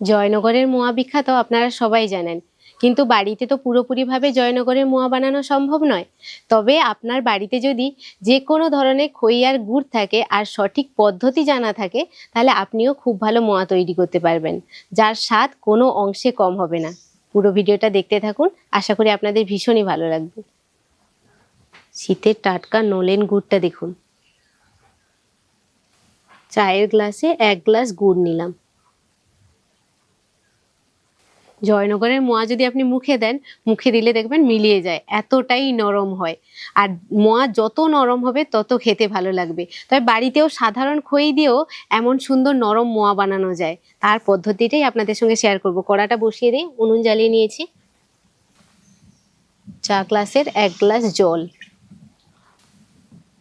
জয়নগরের মোয়া বিখ্যাত আপনারা সবাই জানেন। কিন্তু বাড়িতে তো পুরোপুরিভাবে জয়নগরের মোয়া বানানো সম্ভব নয়। তবে আপনার বাড়িতে যদি যে কোনো ধরনের খই আর গুড় থাকে আর সঠিক পদ্ধতি জানা থাকে, তাহলে আপনিও খুব ভালো মোয়া তৈরি করতে পারবেন। যার স্বাদ কোনো অংশে কম হবে না। পুরো ভিডিওটা দেখতে থাকুন। আশা করি আপনাদের ভীষণই ভালো লাগবে। শীতের টাটকা নলেন গুড়টা দেখুন। চায়ের গ্লাসে এক গ্লাস গুড় নিলাম। জয়নগরের মোয়া যদি আপনি মুখে দেন, মুখে দিলে দেখবেন মিলিয়ে যায়, এতটাই নরম হয়। আর মোয়া যত নরম হবে, তত খেতে ভালো লাগবে। তবে বাড়িতেও সাধারণ খই দিয়েও এমন সুন্দর নরম মোয়া বানানো যায়। তার পদ্ধতিটাই আপনাদের সঙ্গে শেয়ার করব। কড়াটা বসিয়ে দিই, উনুন জ্বালিয়ে নিয়েছি। চা গ্লাসের এক গ্লাস জল।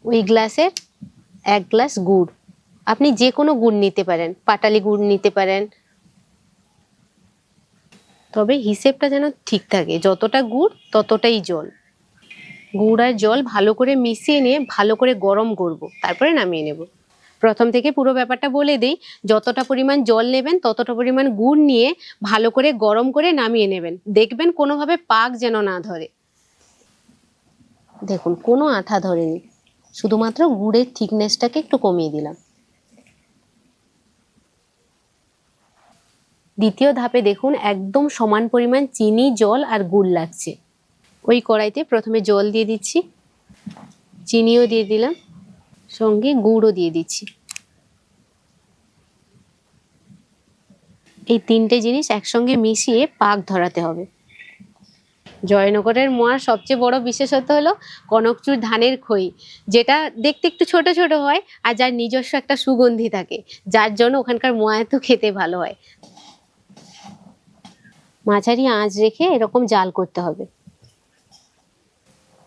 ওই গ্লাসের এক গ্লাস গুড়। আপনি যে কোনো গুড় নিতে পারেন, পাটালি গুড় নিতে পারেন তবে হিসেবটা যেন ঠিক থাকে। যতটা গুড়, ততটাই জল। গুড় আর জল ভালো করে মিশিয়ে নিয়ে ভালো করে গরম করব। তারপরে নামিয়ে নেব। প্রথম থেকে পুরো ব্যাপারটা বলে দিই, যতটা পরিমাণ জল নেবেন, ততটা পরিমাণ গুড় নিয়ে ভালো করে গরম করে নামিয়ে নেবেন। দেখবেন কোনোভাবে পাক যেন না ধরে। দেখুন, কোনো আঠা ধরেনি। শুধুমাত্র গুড়ের থিকনেসটাকে একটু কমিয়ে দিলাম। দ্বিতীয় ধাপে দেখুন একদম সমান পরিমাণ চিনি, জল আর গুড় লাগছে। ওই কড়াইতে প্রথমে জল দিয়ে দিচ্ছি, চিনিও দিয়ে দিলাম, সঙ্গে গুড়ও দিয়ে দিচ্ছি। এই তিনটে জিনিস একসঙ্গে মিশিয়ে পাক ধরাতে হবে। জয়নগরের মোয়ার সবচেয়ে বড় বিশেষত্ব হলো কনকচুর ধানের খই, যেটা দেখতে একটু ছোট ছোট হয় আর যার নিজস্ব একটা সুগন্ধি থাকে, যার জন্য ওখানকার মোয়া এত খেতে ভালো হয়। মাঝারি আঁচ রেখে এরকম জাল করতে হবে।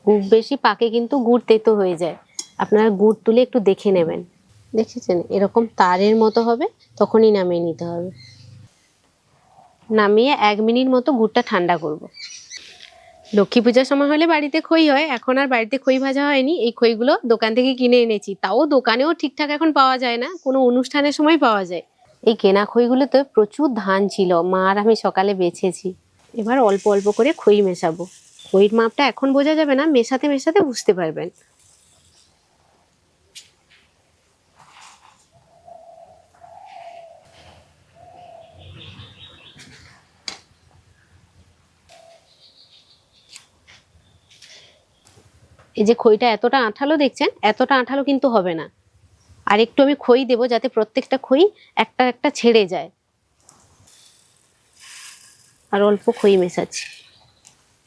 খুব বেশি পাকে কিন্তু গুড় তেতো হয়ে যায়। আপনারা গুড় তুলে একটু দেখে নেবেন। দেখেছেন? এরকম তারের মতো হবে, তখনই নামিয়ে নিতে হবে। নামিয়ে এক মিনিট মতো গুড়টা ঠান্ডা করব। লক্ষ্মী পূজার সময় হলে বাড়িতে খই হয়। এখন আর বাড়িতে খই ভাজা হয়নি। এই খইগুলো দোকান থেকে কিনে এনেছি। তাও দোকানেও ঠিকঠাক এখন পাওয়া যায় না। কোনো অনুষ্ঠানের সময় পাওয়া যায়। এই কেনা খইগুলোতে প্রচুর ধান ছিল। মা আর আমি সকালে বেছেছি। এবার অল্প অল্প করে খই মেশাবো। খইর মাপটা এখন বোঝা যাবে না, মেশাতে মেশাতে বুঝতে পারবেন। এই যে খইটা এতটা আঠালো দেখছেন, এতটা আঠালো কিন্তু হবে না। আর একটু আমি খই দেবো যাতে প্রত্যেকটা খই একটা একটা ছেড়ে যায়। আর অল্প খই মেশাচ্ছি।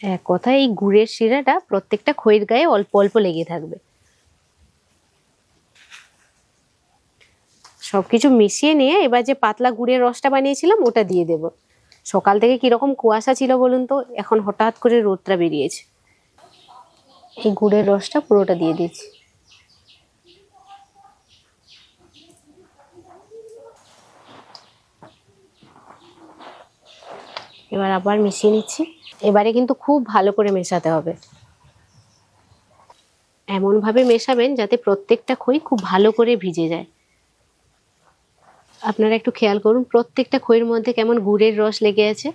এক কথায় এই গুড়ের শিরাটা প্রত্যেকটা খইয়ের গায়ে অল্প অল্প লেগে থাকবে। সবকিছু মিশিয়ে নিয়ে এবার যে পাতলা গুড়ের রসটা বানিয়েছিলাম, ওটা দিয়ে দেব। সকাল থেকে কীরকম কুয়াশা ছিল বলুন তো, এখন হঠাৎ করে রোদটা বেরিয়েছে। এই গুড়ের রসটা পুরোটা দিয়ে দিচ্ছি। এবার আবার মিশিয়ে নিচ্ছি। এবারে কিন্তু খুব ভালো করে মেশাতে হবে। এমনভাবে মেশাবেন যাতে প্রত্যেকটা খই খুব ভালো করে ভিজে যায়। আপনারা একটু খেয়াল করুন, প্রত্যেকটা খইয়ের মধ্যে কেমন গুড়ের রস লেগে আছে।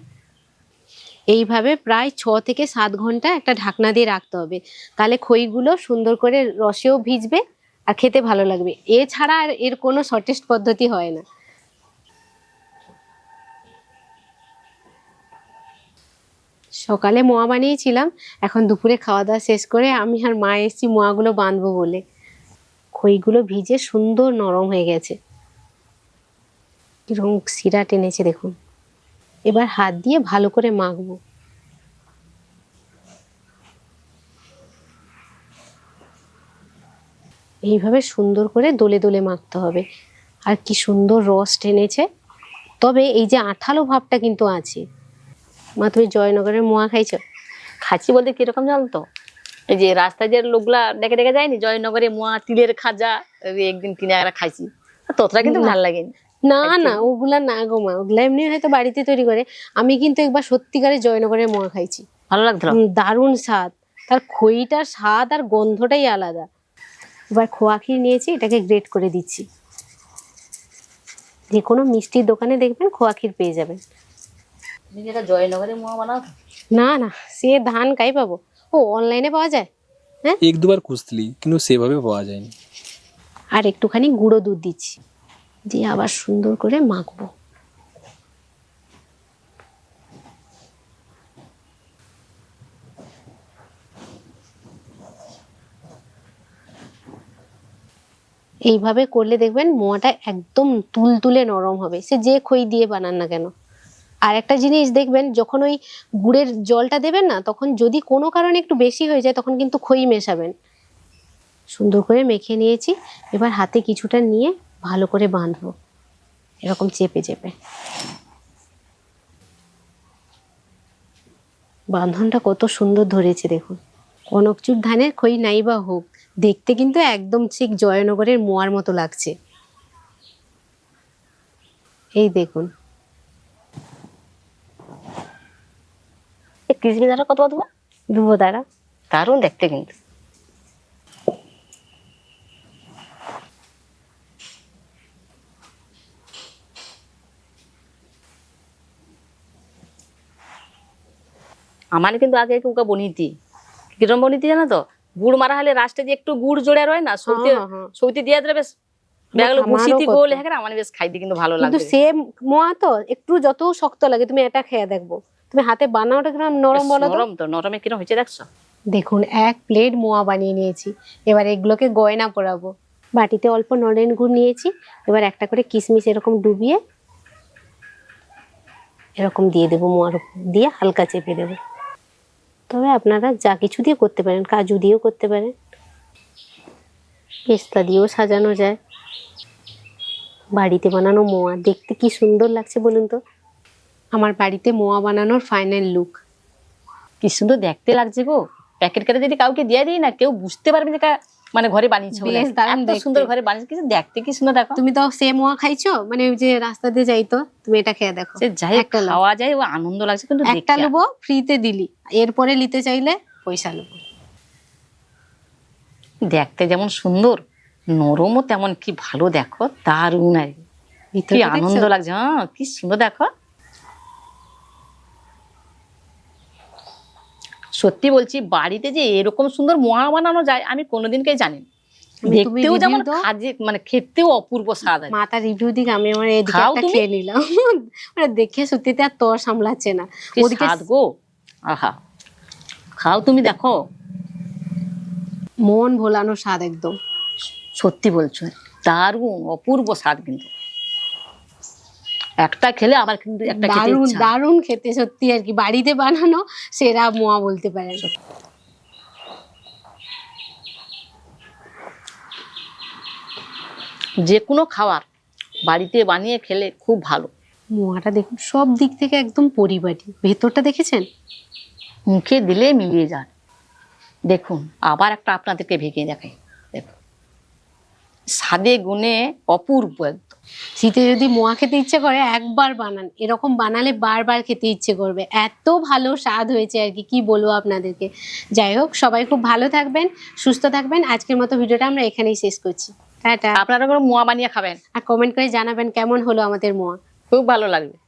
এইভাবে প্রায় ছ থেকে সাত ঘণ্টা একটা ঢাকনা দিয়ে রাখতে হবে। তাহলে খইগুলো সুন্দর করে রসেও ভিজবে আর খেতে ভালো লাগবে। এছাড়া আর এর কোনো সটেস্ট পদ্ধতি হয় না। সকালে মোয়া বানিয়েছিলাম, এখন দুপুরে খাওয়া দাওয়া শেষ করে আমি আর মা এসেছি মোয়াগুলো বাঁধবো বলে। খইগুলো ভিজে সুন্দর নরম হয়ে গেছে। কীরকম শিরা টেনেছে দেখুন। এবার হাত দিয়ে ভালো করে মাখবো। এইভাবে সুন্দর করে দোলে দোলে মাখতে হবে। আর কি সুন্দর রস টেনেছে তবে এই যে আঠালো ভাবটা কিন্তু আছে। মা তুমি জয়নগরের মোয়া খাইছো? খাচ্ছি বলতে কীরকম জানো তো এই যে রাস্তায় যে লোকগুলা ডেকে ডেকে যায়নি জয়নগরে মোয়া তিলের খাজা একদিন কিনে একটা খাইছি। ততটা কিন্তু। ভালো লাগেনি। না না ওগুলা না গো মা ওগুলা এমনি হয়তো বাড়িতে তৈরি করে। আমি কিন্তু একবার সত্যিকারে জয়নগরের মোয়া খাইছি। ভালো লাগতো দারুণ স্বাদ। তার খইটার স্বাদ আর গন্ধটাই আলাদা। এবার খোয়া ক্ষীর নিয়েছি এটাকে গ্রেট করে দিচ্ছি। যে কোনো মিষ্টির দোকানে দেখবেন খোয়া ক্ষীর পেয়ে যাবেন। এটা জয়নগরে মোয়া বানাও না না সে ধান কাই পাবো? ও অনলাইনে পাওয়া যায়? হ্যাঁ? এক দুবার খুঁজলি কিন্তু সেভাবে পাওয়া যায়নি। আর একটুখানি গুঁড়ো দুধ দিচ্ছি দিয়ে আবার সুন্দর করে মাখবো। এইভাবে করলে দেখবেন মোয়াটা একদম তুলতুলে নরম হবে। সে যে খই দিয়ে বানান না কেন আর একটা জিনিস দেখবেন, যখন ওই গুড়ের জলটা দেবেন না, তখন যদি কোনো কারণে একটু বেশি হয়ে যায়, তখন কিন্তু খই মেশাবেন। সুন্দর করে মেখে নিয়েছি, এবার হাতে কিছুটা নিয়ে ভালো করে বাঁধবো। এরকম চেপে চেপে। বাঁধনটা কত সুন্দর ধরেছে দেখুন। কনকচুর ধানের খই নাই বা হোক, দেখতে কিন্তু একদম ঠিক জয়নগরের মোয়ার মতো লাগছে। এই দেখুন। এই কিসমিস কত দেবো দুবো দ্বারা। দারুণ দেখতে কিন্তু। আমার কিন্তু আগে কুকা বনিতি। কিরম বনিতি জানো তো? গুড় মারা হলে রাস্তে যে একটু গুড় জোড়ে রয় না সৌতে হ্যাঁ, হ্যাঁ। সৌতে দিয়ে দিলে বেশ গুছিতি করতো। গোল হ্যাঁ আমার বেশ খাইতে কিন্তু ভালো লাগে কিন্তু সেম মোয়া তো একটু যত শক্ত লাগে তুমি এটা খেয়ে দেখব। তুমি হাতে বানাওটা কিরম নরম বলো নরম তো নরমে কিরম হয়েছে দেখছ? দেখুন এক প্লেট মোয়া বানিয়ে নিয়েছি। এবার এগুলোকে গয়না পরাবো বাটিতে অল্প নরেন গুড় নিয়েছি। এবার একটা করে কিশমিশ এরকম ডুবিয়ে এরকম দিয়ে দেবো মোয়ার উপর দিয়ে হালকা চেপে দেবো। তবে আপনারা যা কিছু দিয়ে করতে পারেন কাজু দিয়েও করতে পারেন। পেস্তা দিয়েও সাজানো যায়। বাড়িতে বানানো মোয়া দেখতে কি সুন্দর লাগছে বলুন তো? আমার বাড়িতে মোয়া বানানোর ফাইনাল লুক কি সুন্দর দেখতে লাগছে গো। প্যাকেট করে যদি কাউকে দিয়ে দিই না কেউ বুঝতে পারবে যে কা- মানে ঘরে বানিয়েছে বেশ দারুণ এত। সুন্দর ঘরে বানিয়েছে কিছু দেখতে কি সুন্দর দেখো। তুমি তো সে মোয়া খাইছো? মানে ওই যে রাস্তা দিয়ে যাই তো তুমি এটা খেয়ে দেখো। সে যাই। খাওয়া যায় ও আনন্দ লাগছে কিন্তু একটা। নেব ফ্রিতে দিলি। এরপরে নিতে চাইলে পয়সা নেব দেখতে যেমন সুন্দর নরমও তেমন কি ভালো দেখো দারুণ আর। কি। আনন্দ লাগছে হ্যাঁ কি সুন্দর দেখো। সত্যি বলছি বাড়িতে যে এরকম সুন্দর মোয়া বানানো যায় আমি কোনোদিনকে জানি দেখতেও যেমন কাজে মানে খেতেও অপূর্ব স্বাদ আছে। মাতা রিভিউ দিকে আমি আমার এদিকে একটা খেয়ে নিলাম। মানে দেখে সত্যিতে আর তর সামলাচ্ছে না। ওদিকে স্বাদ গো। আহা। খাও তুমি দেখো। মন ভোলানো স্বাদ একদম। সত্যি বলছো দারুণ অপূর্ব স্বাদ কিন্তু। একটা খেলে আবার কিন্তু একটা খেতে দারুণ দারুণ খেতে সত্যি আর কি। বাড়িতে বানানো সেরা মোয়া বলতে পারেন। যে কোনো খাবার বাড়িতে বানিয়ে খেলে খুব ভালো। মোয়াটা দেখুন সব দিক থেকে একদম পরিবারই ভেতরটা দেখেছেন? মুখে দিলে মিলিয়ে যান দেখুন আবার একটা আপনাদেরকে ভেঙে দেখাই। দেখুন স্বাদে গুণে অপূর্ব একদম। শীতে যদি মোয়া খেতে ইচ্ছে করে একবার বানান। এরকম বানালে বারবার খেতে ইচ্ছে করবে। এত ভালো স্বাদ হয়েছে আর কি কি বলব আপনাদেরকে। যাই হোক সবাই খুব ভালো থাকবেন সুস্থ থাকবেন। আজকের মতো ভিডিওটা আমরা এখানেই শেষ করছি। টাটা। আপনারা মোয়া বানিয়ে খাবেন? আর কমেন্ট করে জানাবেন কেমন হলো আমাদের মোয়া। খুব ভালো লাগবে।